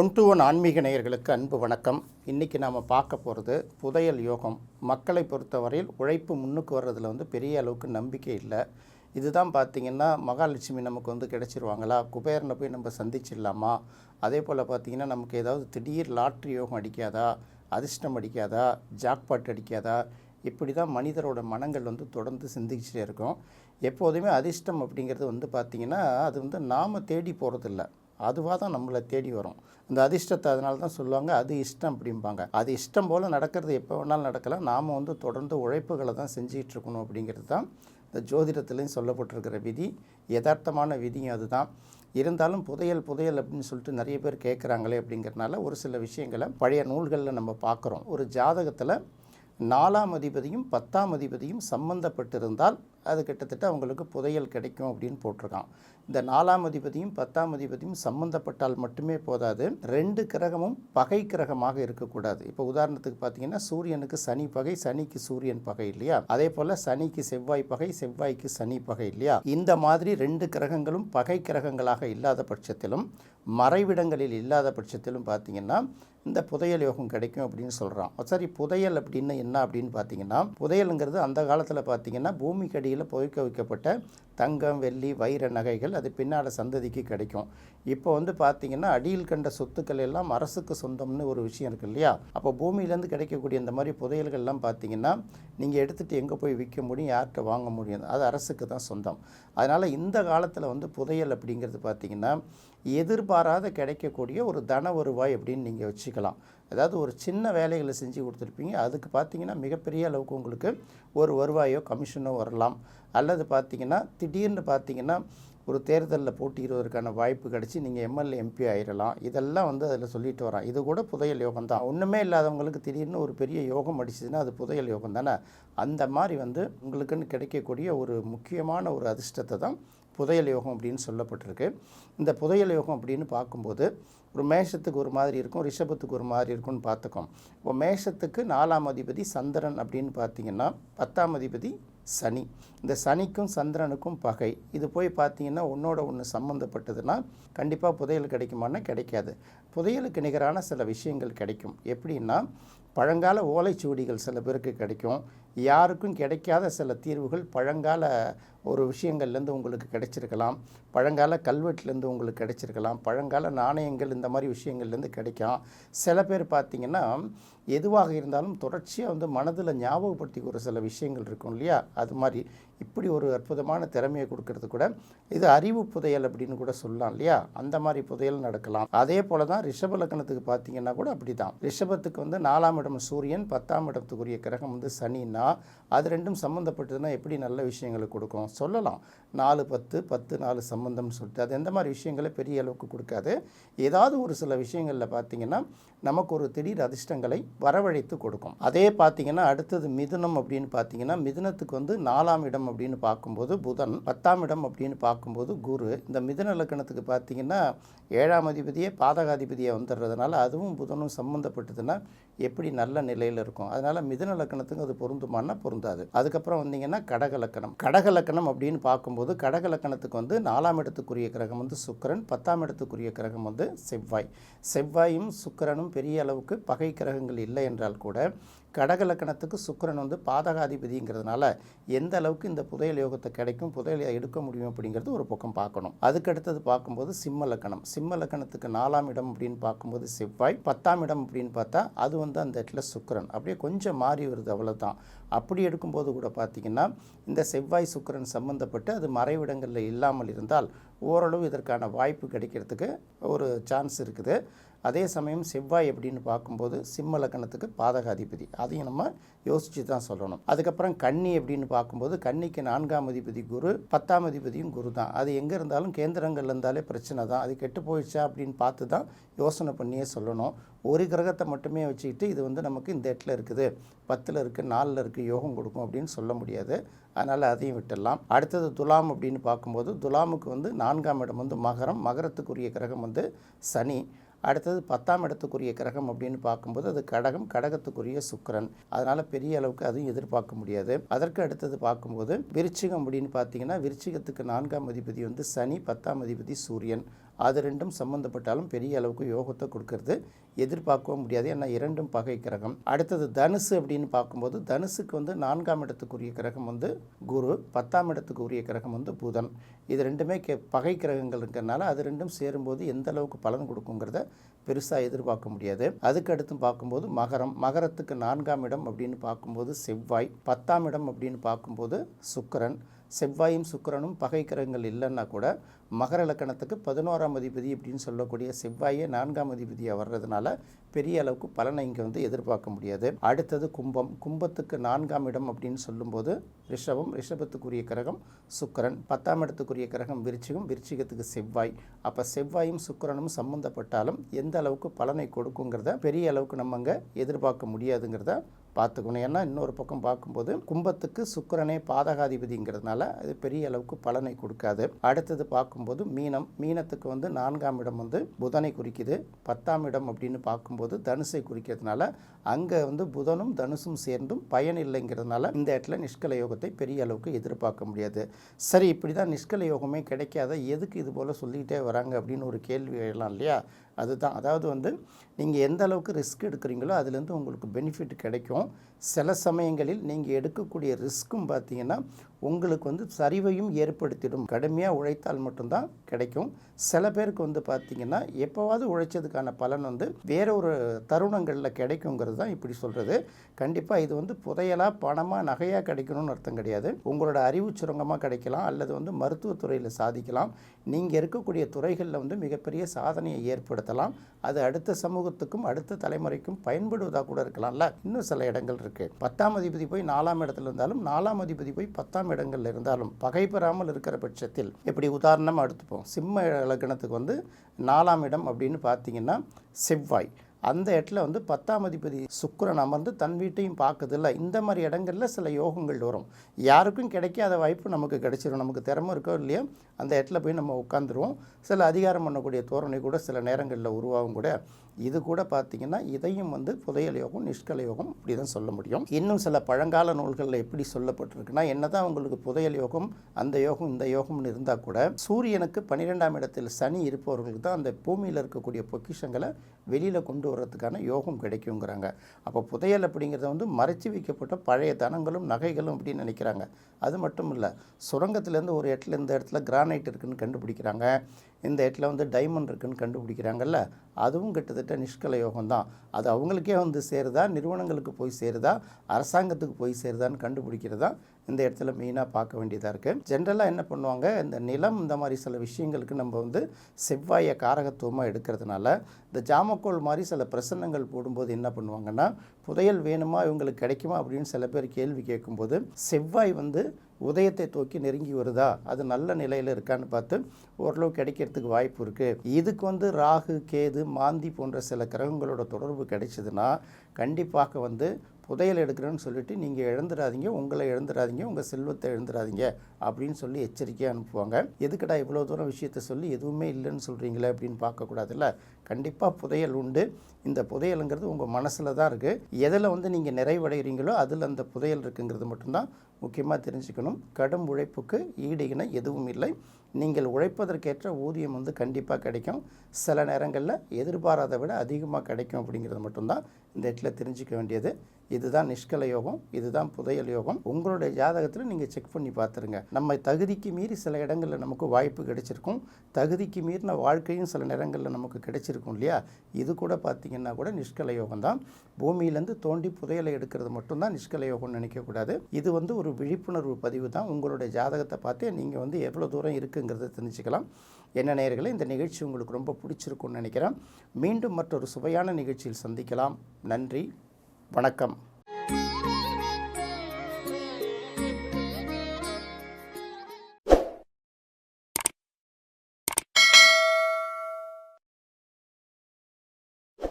One to one ஆன்மீக நேயர்களுக்கு அன்பு வணக்கம். இன்றைக்கி நாம் பார்க்க போகிறது புதையல் யோகம். மக்களை பொறுத்தவரையில் உழைப்பு முன்னுக்கு வர்றதில் வந்து பெரிய அளவுக்கு நம்பிக்கை இல்லை. இதுதான் பார்த்திங்கன்னா மகாலட்சுமி நமக்கு வந்து கிடச்சிருவாங்களா? குபேரனை போய் நம்ம சந்திச்சிடலாமா? அதே போல் பார்த்திங்கன்னா நமக்கு ஏதாவது திடீர் லாட்ரி யோகம் அடிக்காதா? அதிர்ஷ்டம் அடிக்காதா? ஜாக்பாட் அடிக்காதா? இப்படி தான் மனிதரோட மனங்கள் வந்து தொடர்ந்து சிந்திச்சுட்டே இருக்கும். எப்போதுமே அதிர்ஷ்டம் அப்படிங்கிறது வந்து பார்த்திங்கன்னா அது வந்து நாம் தேடி போகிறதில்ல அதுவாக தான் நம்மளை தேடி வரும். இந்த அதிர்ஷ்டத்தை அதனால தான் சொல்லுவாங்க அது இஷ்டம் அப்படிம்பாங்க. அது இஷ்டம் போல் நடக்கிறது எப்போ வேணாலும் நடக்கலாம். நாம் வந்து தொடர்ந்து உழைப்புகளை தான் செஞ்சிகிட்டு இருக்கணும் அப்படிங்கிறது தான் இந்த ஜோதிடத்துலேயும் சொல்லப்பட்டிருக்கிற விதி. யதார்த்தமான விதியும் அதுதான். இருந்தாலும் புதையல் புதையல் அப்படின்னு சொல்லிட்டு நிறைய பேர் கேட்குறாங்களே அப்படிங்கிறனால ஒரு சில விஷயங்களை பழைய நூல்களில் நம்ம பார்க்குறோம் ஒரு ஜாதகத்தில் நாலாம் அதிபதியும் பத்தாம் அதிபதியும் சம்பந்தப்பட்டிருந்தால் அது கிட்டத்தட்ட அவங்களுக்கு புதையல் கிடைக்கும் அப்படின்னு போட்டிருக்கான். இந்த நாலாம் அதிபதியும் பத்தாம் அதிபதியும் சம்பந்தப்பட்டால் மட்டுமே போதாது. ரெண்டு கிரகமும் பகை கிரகமாக இருக்கக்கூடாது. இப்போ உதாரணத்துக்கு பார்த்தீங்கன்னா சூரியனுக்கு சனி பகை சனிக்கு சூரியன் பகை இல்லையா? அதே போல் சனிக்கு செவ்வாய் பகை செவ்வாய்க்கு சனி பகை இல்லையா? இந்த மாதிரி ரெண்டு கிரகங்களும் பகை கிரகங்களாக இல்லாத பட்சத்திலும் மறைவிடங்களில் இல்லாத பட்சத்திலும் பார்த்தீங்கன்னா இந்த புதையல் யோகம் கிடைக்கும் அப்படின்னு சொல்கிறான் சரி புதையல் அப்படின்னு என்ன அப்படின்னு பார்த்தீங்கன்னா புதையலுங்கிறது அந்த காலத்தில் பார்த்தீங்கன்னா பூமிக்கு அடியில் புதைக்க வைக்கப்பட்ட தங்கம் வெள்ளி வைர நகைகள் அது பின்னால் சந்ததிக்கு கிடைக்கும். இப்போ வந்து பார்த்தீங்கன்னா அடியில் கண்ட சொத்துக்கள் எல்லாம் அரசுக்கு சொந்தம்னு ஒரு விஷயம் இருக்கு இல்லையா? அப்போ பூமியிலேருந்து கிடைக்கக்கூடிய இந்த மாதிரி புதையல்கள்லாம் பார்த்தீங்கன்னா நீங்கள் எடுத்துகிட்டு எங்கே போய் விற்க முடியும் யார்கிட்ட வாங்க முடியும் அது அரசுக்கு தான் சொந்தம். அதனால் இந்த காலத்தில் வந்து புதையல் அப்படிங்கிறது பார்த்தீங்கன்னா எதிர்பாராத கிடைக்கக்கூடிய ஒரு தன வருவாய் அப்படின்னு நீங்கள் வச்சுக்கலாம். அதாவது ஒரு சின்ன வேலைகளை செஞ்சு கொடுத்துருப்பீங்க. அதுக்கு பார்த்தீங்கன்னா மிகப்பெரிய அளவுக்கு உங்களுக்கு ஒரு வருவாயோ கமிஷனோ வரலாம். அல்லது பார்த்தீங்கன்னா திடீர்னு பார்த்தீங்கன்னா ஒரு தேர்தலில் போட்டியிடுவதற்கான வாய்ப்பு கிடச்சி நீங்கள் எம்எல்ஏ எம்பி ஆயிடலாம் இதெல்லாம் வந்து அதில் சொல்லிட்டு வரான் இது கூட புதையல் யோகம் தான். ஒன்றுமே இல்லாதவங்களுக்கு திடீர்னு ஒரு பெரிய யோகம் அடிச்சதுன்னா அது புதையல் யோகம் தானே? அந்த மாதிரி வந்து உங்களுக்குன்னு கிடைக்கக்கூடிய ஒரு முக்கியமான ஒரு அதிர்ஷ்டத்தை தான் புதையல் யோகம் அப்படின்னு சொல்லப்பட்டிருக்கு. இந்த புதையல் யோகம் அப்படின்னு பார்க்கும்போது ஒரு மேஷத்துக்கு ஒரு மாதிரி இருக்கும் ரிஷபத்துக்கு ஒரு மாதிரி இருக்கும்னு பார்த்துக்கோம் இப்போ மேஷத்துக்கு நாலாம் அதிபதி சந்திரன் அப்படின்னு பார்த்தீங்கன்னா பத்தாம் அதிபதி சனி. இந்த சனிக்கும் சந்திரனுக்கும் பகை. இது போய் பார்த்தீங்கன்னா ஒன்றோட ஒன்று சம்மந்தப்பட்டதுன்னா கண்டிப்பாக புதையல் கிடைக்குமான்னா கிடைக்காது. புதையலுக்கு நிகரான சில விஷயங்கள் கிடைக்கும். எப்படின்னா பழங்கால ஓலைச்சுவடிகள் சில பேருக்கு கிடைக்கும். யாருக்கும் கிடைக்காத சில தீர்வுகள் பழங்கால ஒரு விஷயங்கள்லேருந்து உங்களுக்கு கிடைச்சிருக்கலாம். பழங்கால கல்வெட்டுலேருந்து உங்களுக்கு கிடைச்சிருக்கலாம். பழங்கால நாணயங்கள் இந்த மாதிரி விஷயங்கள்லேருந்து கிடைக்கும் சில பேர் பார்த்திங்கன்னா எதுவாக இருந்தாலும் தொடர்ச்சியாக வந்து மனதில் ஞாபகப்படுத்தி ஒரு சில விஷயங்கள் இருக்கும் இல்லையா? அது மாதிரி இப்படி ஒரு அற்புதமான திறமையை கொடுக்கறது கூட இது அறிவு புதையல் அப்படின்னு கூட சொல்லலாம் இல்லையா? அந்த மாதிரி புதையல் நடக்கலாம். அதே போல தான் ரிஷப லக்னத்துக்கு பார்த்தீங்கன்னா கூட அப்படி தான் ரிஷபத்துக்கு வந்து நாலாம் இடம் சூரியன் பத்தாம் இடத்துக்குரிய கிரகம் வந்து சனின்னா அது ரெண்டும் சம்மந்தப்பட்டதுன்னா எப்படி நல்ல விஷயங்களை கொடுக்கும்? சொல்லலாம். நாலு பத்து பத்து நாலு சம்மந்தம்னு சொல்லிட்டு. அது எந்த மாதிரி விஷயங்களை பெரிய அளவுக்கு கொடுக்காது. ஏதாவது ஒரு சில விஷயங்களில் பார்த்தீங்கன்னா நமக்கு ஒரு திடீர் அதிர்ஷ்டங்களை வரவழைத்து கொடுக்கும். அதே பார்த்தீங்கன்னா அடுத்தது மிதுனம் அப்படின்னு பார்த்தீங்கன்னா மிதுனத்துக்கு வந்து நாலாம் இடம் அப்படின்னு பார்க்கும்போது புதன் பத்தாம் இடம் அப்படின்னு பார்க்கும்போது குரு. இந்த மிதன லக்கணத்துக்கு பார்த்தீங்கன்னா ஏழாம் அதிபதியே பாதகாதிபதியை வந்துடுறதுனால அதுவும் புதனும் சம்மந்தப்பட்டதுன்னா எப்படி நல்ல நிலையில் இருக்கும். அதனால் மிதன லக்கணத்துக்கு அது பொருந்துமானா பொருந்தாது. அதுக்கப்புறம் வந்தீங்கன்னா கடக லக்கணம் கடக லக்கணம் அப்படின்னு பார்க்கும்போது கடக லக்கணத்துக்கு வந்து நாலாம் இடத்துக்குரிய கிரகம் வந்து சுக்கிரன் பத்தாம் இடத்துக்குரிய கிரகம் வந்து செவ்வாய். செவ்வாயும் சுக்கிரனும் பெரிய அளவுக்கு பகை கிரகங்கள் இல்லை என்றால் கூட கடக லக்கணத்துக்கு சுக்கிரன் வந்து பாதகாதிபதிங்கிறதுனால எந்த அளவுக்கு இந்த புதையல் யோகத்தை கிடைக்கும் புதையலை எடுக்க முடியும் அப்படிங்கிறது ஒரு பக்கம் பார்க்கணும். அதுக்கு அடுத்தது பார்க்கும்போது சிம்ம லக்கணம். சிம்ம லக்கணத்துக்கு நாலாம் இடம் அப்படின்னு பார்க்கும்போது செவ்வாய் பத்தாம் இடம் அப்படின்னு பார்த்தா அது வந்து அந்த இடத்துல சுக்கரன். அப்படியே கொஞ்சம் மாறி வருது அவ்வளோதான் அப்படி எடுக்கும்போது கூட பார்த்திங்கன்னா இந்த செவ்வாய் சுக்கிரன் சம்மந்தப்பட்டு அது மறைவிடங்களில் இல்லாமல் இருந்தால் ஓரளவு இதற்கான வாய்ப்பு கிடைக்கிறதுக்கு ஒரு சான்ஸ் இருக்குது. அதே சமயம் செவ்வாய் அப்படின்னு பார்க்கும்போது சிம்ம லக்கணத்துக்கு பாதகாதிபதி. அதையும் நம்ம யோசித்து தான் சொல்லணும். அதுக்கப்புறம் கன்னி அப்படின்னு பார்க்கும்போது கன்னிக்கு நான்காம் அதிபதி குரு பத்தாம் அதிபதியும் குரு தான் அது எங்கே இருந்தாலும் கேந்திரங்கள் இருந்தாலே பிரச்சனை தான் அது கெட்டு போயிடுச்சா அப்படின்னு பார்த்து தான் யோசனை பண்ணியே சொல்லணும். ஒரு கிரகத்தை மட்டுமே வச்சுக்கிட்டு இது வந்து நமக்கு இந்த இடத்துல இருக்குது. பத்தில் இருக்குது நாலில் இருக்குது யோகம் கொடுக்கும் அப்படின்னு சொல்ல முடியாது. அதனால் அதையும் விட்டுடலாம். அடுத்தது துலாம் அப்படின்னு பார்க்கும்போது துலாமுக்கு வந்து நான்காம் இடம் வந்து மகரம். மகரத்துக்குரிய கிரகம் வந்து சனி. அடுத்தது பத்தாம் இடத்துக்குரிய கிரகம் அப்படின்னு பார்க்கும்போது அது கடகம். கடகத்துக்குரிய சுக்கரன். அதனால் பெரிய அளவுக்கு அதுவும் எதிர்பார்க்க முடியாது. அதற்கு அடுத்தது பார்க்கும்போது விருச்சிகம் அப்படின்னு பார்த்தீங்கன்னா விருச்சிகத்துக்கு நான்காம் அதிபதி வந்து சனி பத்தாம் அதிபதி சூரியன். அது ரெண்டும் சம்மந்தப்பட்டாலும் பெரிய அளவுக்கு யோகத்தை கொடுக்கறது. எதிர்பார்க்கவும் முடியாது. ஏன்னா இரண்டும் பகை கிரகம். அடுத்தது தனுசு அப்படின்னு பார்க்கும்போது தனுசுக்கு வந்து நான்காம் இடத்துக்குரிய கிரகம் வந்து குரு பத்தாம் இடத்துக்கு உரிய கிரகம் வந்து புதன். இது ரெண்டுமே கே பகை கிரகங்கள் இருக்கிறனால அது ரெண்டும் சேரும்போது எந்த அளவுக்கு பலன் கொடுக்குங்கிறத பெருசாக எதிர்பார்க்க முடியாது. அதுக்கு அடுத்து பார்க்கும்போது மகரம். மகரத்துக்கு நான்காம் இடம் அப்படின்னு பார்க்கும்போது செவ்வாய். பத்தாம் இடம் அப்படின்னு பார்க்கும்போது சுக்கரன். செவ்வாயும் சுக்கிரனும் பகை கிரகங்கள் இல்லைன்னா கூட மகர இலக்கணத்துக்கு பதினோராம் அதிபதி அப்படின்னு சொல்லக்கூடிய செவ்வாயே நான்காம் அதிபதியாக வர்றதுனால பெரிய அளவுக்கு பலனை இங்கே வந்து எதிர்பார்க்க முடியாது. அடுத்தது கும்பம். கும்பத்துக்கு நான்காம் இடம் அப்படின்னு சொல்லும்போது ரிஷபம் ரிஷபத்துக்குரிய கிரகம் சுக்கிரன். பத்தாம் இடத்துக்குரிய கிரகம் விருச்சிகம் விருச்சிகத்துக்கு செவ்வாய். அப்போ செவ்வாயும் சுக்கரனும் சம்மந்தப்பட்டாலும் எந்த அளவுக்கு பலனை கொடுக்குங்கிறத பெரிய அளவுக்கு நம்ம அங்கே எதிர்பார்க்க முடியாதுங்கிறத பார்த்துக்கணும். ஏன்னா இன்னொரு பக்கம் பார்க்கும்போது கும்பத்துக்கு சுக்கிரனே பாதகாதிபதிங்கிறதுனால அது பெரிய அளவுக்கு பலனை கொடுக்காது. அடுத்தது பார்க்கும்போது மீனம். மீனத்துக்கு வந்து நான்காம் இடம் வந்து புதனை குறிக்குது. பத்தாம் இடம் அப்படின்னு பார்க்கும்போது தனுசை குறிக்கிறதுனால அங்கே வந்து புதனும் தனுசும் சேர்ந்தும் பயன் இல்லைங்கிறதுனால இந்த இடத்துல நிஷ்கல யோகத்தை பெரிய அளவுக்கு எதிர்பார்க்க முடியாது. சரி இப்படி தான் நிஷ்கல யோகமே கிடைக்காத எதுக்கு இது போல் சொல்லிக்கிட்டே வராங்க அப்படின்னு ஒரு கேள்வி எழலாம் இல்லையா? அதுதான். அதாவது வந்து நீங்கள் எந்த அளவுக்கு ரிஸ்க் எடுக்கிறீங்களோ அதுலேருந்து உங்களுக்கு பெனிஃபிட் கிடைக்கும். சில சமயங்களில் நீங்கள் எடுக்கக்கூடிய ரிஸ்க்கும் பார்த்தீங்கன்னா உங்களுக்கு வந்து சரிவையும் ஏற்படுத்திடும். கடுமையாக உழைத்தால் மட்டும்தான் கிடைக்கும். சில பேருக்கு வந்து பார்த்தீங்கன்னா எப்போவாவது உழைச்சதுக்கான பலன் வந்து வேற ஒரு தருணங்களில் கிடைக்குங்கிறது தான் இப்படி சொல்கிறது கண்டிப்பாக இது வந்து புதையலாக பணமாக நகையாக கிடைக்கணும்னு அர்த்தம் கிடையாது. உங்களோட அறிவு சுரங்கமாக கிடைக்கலாம் அல்லது வந்து மருத்துவத்துறையில் சாதிக்கலாம். நீங்கள் இருக்கக்கூடிய துறைகளில் வந்து மிகப்பெரிய சாதனையை ஏற்படுத்தலாம். அது அடுத்த சமூகத்துக்கும் அடுத்த தலைமுறைக்கும் பயன்படுவதாக கூட இருக்கலாம்ல. இன்னும் சில இடங்கள் இருக்குது பத்தாம் அதிபதி போய் நாலாம் இடத்துல இருந்தாலும் நாலாம் அதிபதி போய் பத்தாம் இடங்களில் இருந்தாலும் பகை பெறாமல் இருக்கிற பட்சத்தில் இப்படி உதாரணமாக எடுத்துப்போம். சிம்ம இலக்கணத்துக்கு வந்து நாலாம் இடம் அப்படின்னு பார்த்தீங்கன்னா செவ்வாய். அந்த இடத்துல வந்து பத்தாம் அதிபதி சுக்கரன் அமர்ந்து தன் வீட்டையும் பார்க்குதில்ல இந்த மாதிரி இடங்கள்ல சில யோகங்கள் வரும். யாருக்கும் கிடைக்காத வாய்ப்பு நமக்கு கிடைச்சிரும். நமக்கு திறமை இருக்கோ இல்லையோ அந்த இடத்துல போய் நம்ம உட்காந்துருவோம் சில அதிகாரம் பண்ணக்கூடிய தோரணை கூட சில நேரங்களில் உருவாகும் கூட. இது கூட பார்த்திங்கன்னா இதையும் வந்து புதையல் யோகம் நிஷ்கல யோகம் இப்படி தான் சொல்ல முடியும். இன்னும் சில பழங்கால நூல்களில் எப்படி சொல்லப்பட்டிருக்குன்னா என்னதான் உங்களுக்கு புதையல் யோகம் அந்த யோகம் இந்த யோகம்னு இருந்தால் கூட சூரியனுக்கு பன்னிரெண்டாம் இடத்தில் சனி இருப்பவர்களுக்கு தான் அந்த பூமியில் இருக்கக்கூடிய பொக்கிஷங்களை வெளியில் கொண்டு வர்றதுக்கான யோகம் கிடைக்குங்கிறாங்க. அப்போ புதையல் அப்படிங்கிறத வந்து மறைச்சி வைக்கப்பட்ட பழைய தனங்களும் நகைகளும் அப்படின்னு நினைக்கிறாங்க. அது மட்டும் இல்லை சுரங்கத்துலேருந்து ஒரு இடத்துல இந்த இடத்துல கிரானைட் இருக்குன்னு கண்டுபிடிக்கிறாங்க. இந்த இடத்துல வந்து டைமண்ட் இருக்குன்னு கண்டுபிடிக்கிறாங்கல்ல அதுவும் கிட்டத்தட்ட நிஷ்கல யோகம் தான் அது அவங்களுக்கே வந்து சேருதா நிறுவனங்களுக்கு போய் சேருதா அரசாங்கத்துக்கு போய் சேருதான்னு கண்டுபிடிக்கிறதா இந்த இடத்துல மெயினாக பார்க்க வேண்டியதாக இருக்குது ஜென்ரலாக என்ன பண்ணுவாங்க இந்த நிலம் இந்த மாதிரி சில விஷயங்களுக்கு நம்ம வந்து செவ்வாயை காரகத்துவமாக எடுக்கிறதுனால இந்த ஜாமக்கோல் மாதிரி சில பிரசன்னங்கள் போடும்போது என்ன பண்ணுவாங்கன்னா புதையல் வேணுமா இவங்களுக்கு கிடைக்குமா அப்படின்னு சில பேர் கேள்வி கேட்கும்போது செவ்வாய் வந்து உதயத்தை தூக்கி நெருங்கி வருதா? அது நல்ல நிலையில் இருக்கான்னு பார்த்து ஓரளவு கிடைக்கிறதுக்கு வாய்ப்பு இருக்குது இதுக்கு வந்து ராகு கேது மாந்தி போன்ற சில கிரகங்களோட தொடர்பு கிடைச்சதுன்னா கண்டிப்பாக வந்து புதையல் எடுக்கிறேன்னு சொல்லிட்டு நீங்கள் இழந்துடாதீங்க உங்களை இழந்துடாதீங்க உங்கள் செல்வத்தை இழந்துடாதீங்க அப்படின்னு சொல்லி எச்சரிக்கையாக அனுப்புவாங்க. எதுக்கடா இவ்வளோ தூரம் விஷயத்த சொல்லி எதுவுமே இல்லைன்னு சொல்கிறீங்களே அப்படின்னு பார்க்கக்கூடாதுல்ல. கண்டிப்பாக புதையல் உண்டு. இந்த புதையலுங்கிறது உங்கள் மனசில் தான் இருக்குது எதில் வந்து நீங்கள் நிறைவடைகிறீங்களோ அதில் அந்த புதையல் இருக்குங்கிறது மட்டும்தான் முக்கியமாக தெரிஞ்சுக்கணும். கடும் உழைப்புக்கு ஈடு இணை எதுவும் இல்லை. நீங்கள் உழைப்பதற்கேற்ற ஊதியம் வந்து கண்டிப்பாக கிடைக்கும். சில நேரங்களில் எதிர்பாராத விட அதிகமாக கிடைக்கும் அப்படிங்கிறது மட்டும்தான் இந்த இடத்துல தெரிஞ்சுக்க வேண்டியது. இதுதான் நிஷ்கல யோகம் இதுதான் புதையல் யோகம். உங்களுடைய ஜாதகத்தில் நீங்கள் செக் பண்ணி பார்த்துருங்க. நம்ம தகுதிக்கு மீறி சில இடங்களில் நமக்கு வாய்ப்பு கிடைச்சிருக்கும். தகுதிக்கு மீறின வாழ்க்கையும் சில நேரங்களில் நமக்கு கிடைச்சிருக்கும் இல்லையா? இது கூட பார்த்தீங்கன்னா கூட நிஷ்கல யோகம் தான் பூமியிலேருந்து தோண்டி புதையலை எடுக்கிறது மட்டும்தான் நிஷ்கல யோகம்னு நினைக்கக்கூடாது. இது வந்து ஒரு விழிப்புணர்வு பதிவு தான் உங்களுடைய ஜாதகத்தை பார்த்து நீங்கள் வந்து எவ்வளோ தூரம் இருக்குங்கிறத தெரிஞ்சுக்கலாம். என்ன நேயர்களே இந்த நிகழ்ச்சி உங்களுக்கு ரொம்ப பிடிச்சிருக்கும்னு நினைக்கிறேன். மீண்டும் மற்றொரு சுவையான நிகழ்ச்சியில் சந்திக்கலாம். நன்றி. வணக்கம்.